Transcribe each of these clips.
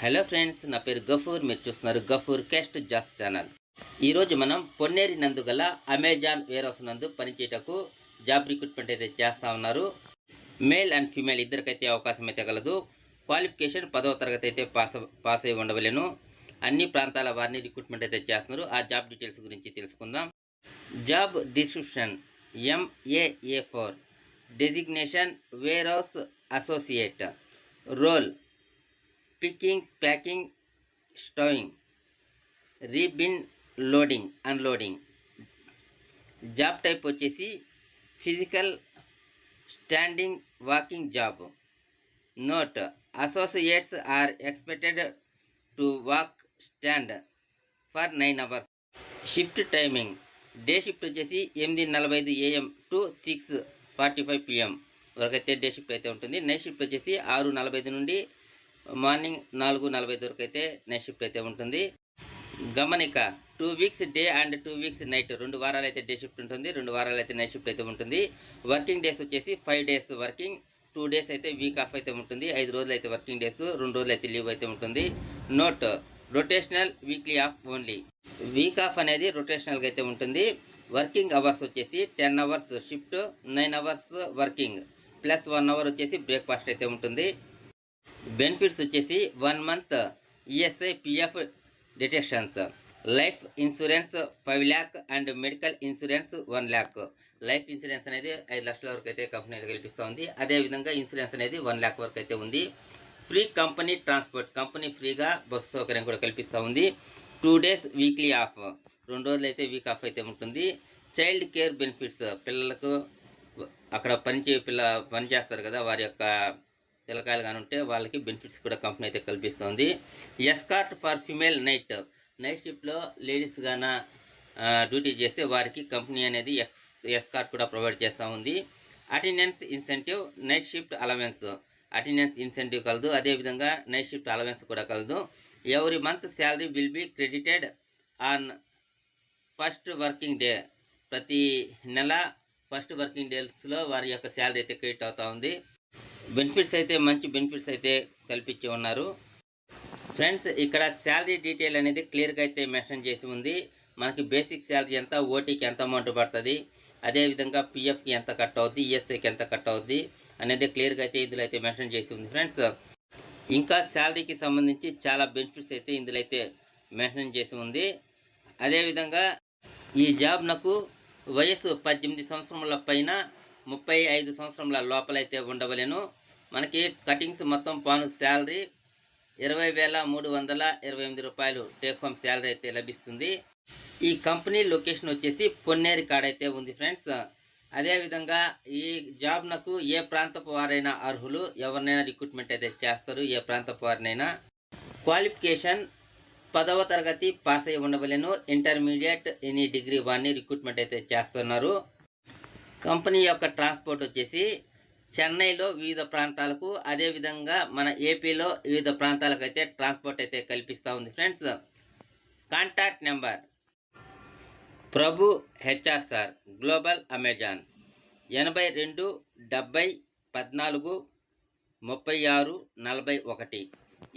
Hello friends నా పేరు గఫూర్ మీరు చూస్తున్నారు గఫూర్ కెస్ట్ జాస్ ఛానల్. ఈరోజు మనం పొన్నేరి నందు గల అమెజాన్ వేర్ నందు పనిచేయటకు జాబ్ రిక్రూట్మెంట్ అయితే చేస్తూ ఉన్నారు. మేల్ అండ్ ఫీమేల్ ఇద్దరికైతే అవకాశం అయితే కలదు. క్వాలిఫికేషన్ పదవ తరగతి అయితే పాస్ పాస్ అయి ఉండవలేను. అన్ని ప్రాంతాల వారిని రిక్రూట్మెంట్ అయితే చేస్తున్నారు. ఆ జాబ్ డీటెయిల్స్ గురించి తెలుసుకుందాం. Job description MAA four designation warehouse associate role picking packing stowing rebin loading unloading job type వచ్చేసి physical standing walking job note associates are expected to walk stand for nine hours shift timing day shift వచ్చేసి ఎనిమిది నలభై ఐదు AM to six forty five PM వరకైతే day shift అయితే ఉంటుంది. Night shift వచ్చేసి ఆరు నలభై ఐదు నుండి మార్నింగ్ నాలుగు నలభై వరకు అయితే నైట్ షిఫ్ట్ అయితే ఉంటుంది. గమనిక two weeks day and two weeks night రెండు వారాలు అయితే డే షిఫ్ట్ ఉంటుంది రెండు వారాలు అయితే నైట్ షిఫ్ట్ అయితే ఉంటుంది. వర్కింగ్ డేస్ వచ్చేసి five days working two days అయితే వీక్ ఆఫ్ అయితే ఉంటుంది ఐదు రోజులు అయితే వర్కింగ్ డేస్ రెండు రోజులు అయితే లీవ్ అయితే ఉంటుంది. Note rotational weekly off only week off అనేది రొటేషనల్గా అయితే ఉంటుంది. వర్కింగ్ అవర్స్ వచ్చేసి ten hours shift nine hours working plus one hour వచ్చేసి బ్రేక్ఫాస్ట్ అయితే ఉంటుంది. బెనిఫిట్స్ వచ్చేసి one month ESI PF detections life insurance five lakh and medical insurance one lakh. Life insurance అనేది ఐదు లక్షల వరకు అయితే కంపెనీ అయితే కల్పిస్తూ ఉంది. అదేవిధంగా ఇన్సూరెన్స్ అనేది వన్ ల్యాక్ వరకు అయితే ఉంది. ఫ్రీ కంపెనీ ట్రాన్స్పోర్ట్ కంపెనీ ఫ్రీగా బస్సు సౌకర్యం కూడా కల్పిస్తూ ఉంది. టూ డేస్ వీక్లీ ఆఫ్ రెండు రోజులు అయితే వీక్ ఆఫ్ అయితే ఉంటుంది. చైల్డ్ కేర్ బెనిఫిట్స్ పిల్లలకు అక్కడ పనిచే పిల్ల పని చేస్తారు కదా వారి యొక్క పిల్లకాయలు కానీ ఉంటే వాళ్ళకి బెనిఫిట్స్ కూడా కంపెనీ అయితే కల్పిస్తుంది. Escort for female night night షిఫ్ట్లో లేడీస్ కానీ డ్యూటీ చేస్తే వారికి కంపెనీ అనేది ఎక్స్ ఎస్కార్ట్ కూడా ప్రొవైడ్ చేస్తూ ఉంది. Attendance incentive night shift allowance attendance incentive కలదు. అదేవిధంగా నైట్ షిఫ్ట్ అలవెన్స్ కూడా కలదు. Every month salary will be credited on first working day ప్రతి నెల ఫస్ట్ వర్కింగ్ డేస్లో వారి యొక్క శాలరీ అయితే క్రెడిట్ అవుతూ ఉంది. బెనిఫిట్స్ అయితే మంచి బెనిఫిట్స్ అయితే కల్పించి ఉన్నారు. ఫ్రెండ్స్ ఇక్కడ శాలరీ డీటెయిల్ అనేది క్లియర్గా అయితే మెన్షన్ చేసి ఉంది. మనకి బేసిక్ శాలరీ ఎంత ఓటీకి ఎంత అమౌంట్ పడుతుంది అదేవిధంగా పిఎఫ్కి ఎంత కట్ అవుద్ది ఈఎస్ఐకి ఎంత కట్ అవుద్ది అనేది క్లియర్గా అయితే ఇందులో అయితే మెన్షన్ చేసి ఉంది ఫ్రెండ్స్. ఇంకా శాలరీకి సంబంధించి చాలా బెనిఫిట్స్ అయితే ఇందులో అయితే మెన్షన్ చేసి ఉంది. అదేవిధంగా ఈ జాబ్ నాకు వయసు పద్దెనిమిది సంవత్సరముల పైన ముప్పై ఐదు సంవత్సరముల లోపలైతే ఉండవలేను. మనకి కటింగ్స్ మొత్తం పాను శాలరీ ఇరవై వేల మూడు వందల ఇరవై ఎనిమిది రూపాయలు టేక్ హోమ్ శాలరీ అయితే లభిస్తుంది. ఈ కంపెనీ లొకేషన్ వచ్చేసి పొన్నేరి కాడైతే ఉంది ఫ్రెండ్స్. అదేవిధంగా ఈ జాబ్ నాకు ఏ ప్రాంతపు వారైనా అర్హులు. ఎవరినైనా రిక్రూట్మెంట్ అయితే చేస్తారు ఏ ప్రాంతపు వారినైనా. క్వాలిఫికేషన్ పదవ తరగతి పాస్ అయి ఉండవలేను. ఇంటర్మీడియట్ ఎనీ డిగ్రీ వారిని రిక్రూట్మెంట్ అయితే చేస్తున్నారు. కంపెనీ యొక్క ట్రాన్స్పోర్ట్ వచ్చేసి చెన్నైలో వివిధ ప్రాంతాలకు అదేవిధంగా మన ఏపీలో వివిధ ప్రాంతాలకు అయితే ట్రాన్స్పోర్ట్ అయితే కల్పిస్తూ ఉంది friends. Contact number. Prabhu HR sir global Amazon. ఎనభై రెండు డెబ్బై పద్నాలుగు ముప్పై ఆరు నలభై ఒకటి.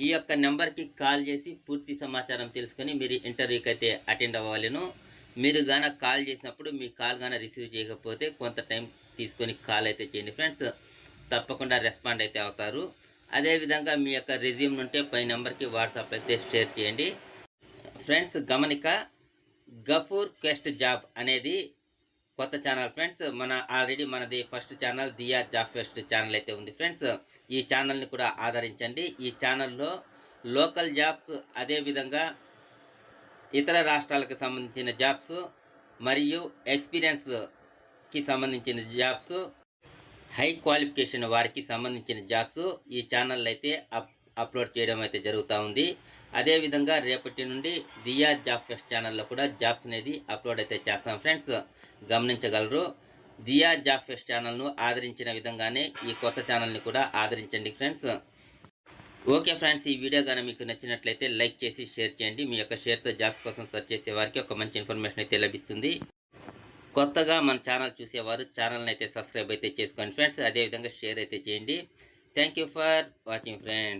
ఈ యొక్క నెంబర్కి కాల్ చేసి పూర్తి సమాచారం తెలుసుకొని మీరు ఇంటర్వ్యూకి అయితే అటెండ్ అవ్వాలను మీరు గాన కాల్ చేసినప్పుడు మీ కాల్ గాన రిసీవ్ చేయకపోతే కొంత టైం తీసుకొని కాల్ అయితే చేయండి. ఫ్రెండ్స్ తప్పకుండా రెస్పాండ్ అయితే అవుతారు. అదేవిధంగా మీ యొక్క రెజ్యూమ్ ఉంటే పై నెంబర్కి వాట్సాప్ అయితే షేర్ చేయండి. ఫ్రెండ్స్ గమనిక గఫూర్ క్వెస్ట్ జాబ్ అనేది కొత్త ఛానల్. ఫ్రెండ్స్ మన ఆల్రెడీ మనది ఫస్ట్ ఛానల్ దియా జాబ్ ఫెస్ట్ ఛానల్ అయితే ఉంది. ఫ్రెండ్స్ ఈ ఛానల్ని కూడా ఆదరించండి. ఈ ఛానల్లో లోకల్ జాబ్స్ అదేవిధంగా ఇతర రాష్ట్రాలకు సంబంధించిన జాబ్స్ మరియు ఎక్స్పీరియన్స్కి సంబంధించిన జాబ్స్ హై క్వాలిఫికేషన్ వారికి సంబంధించిన జాబ్స్ ఈ ఛానల్ అయితే అప్ అప్లోడ్ చేయడం అయితే జరుగుతూ ఉంది. అదేవిధంగా రేపటి నుండి దియా జాబ్ ఫెస్ట్ ఛానల్లో కూడా జాబ్స్ అనేది అప్లోడ్ అయితే చేస్తాం ఫ్రెండ్స్. గమనించగలరు. దియా జాబ్ ఫెస్ట్ ఛానల్ను ఆదరించిన విధంగానే ఈ కొత్త ఛానల్ని కూడా ఆదరించండి ఫ్రెండ్స్. ఓకే ఫ్రెండ్స్ ఈ వీడియో కానీ మీకు నచ్చినట్లయితే లైక్ చేసి షేర్ చేయండి. మీ యొక్క షేర్తో జాబ్ కోసం సెర్చ్ చేసే వారికి ఒక మంచి ఇన్ఫర్మేషన్ అయితే లభిస్తుంది. కొత్తగా మన ఛానల్ చూసేవారు ఛానల్ని అయితే సబ్స్క్రైబ్ అయితే చేసుకోండి ఫ్రెండ్స్. అదేవిధంగా షేర్ అయితే చేయండి. Thank you for watching friends.